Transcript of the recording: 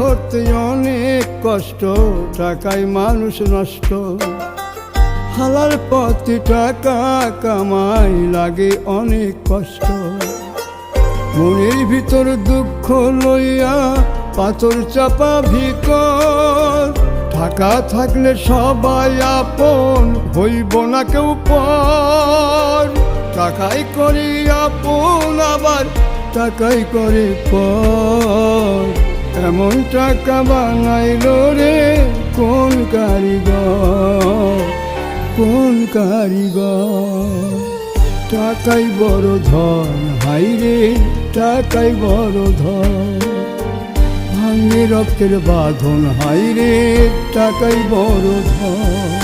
ধরতে অনেক কষ্ট, টাকায় মানুষ নষ্ট। হালার পথে টাকা কামাই লাগে অনেক কষ্ট। মনের ভিতর দুঃখ লইয়া পাথর চাপা ভিতর। টাকা থাকলে সবাই আপন, হইব না কেউ পর। টাকাই করি আপন, আবার টাকাই করে পর। এমন টাকা বানাইল রে, কোন কারিগর কোন কারিগর? টাকাই বড় ধন, হাই রে, টাকাই বড় ধন। ভাঙে রক্তের বাঁধন, হাই রে, টাকাই বড় ধন।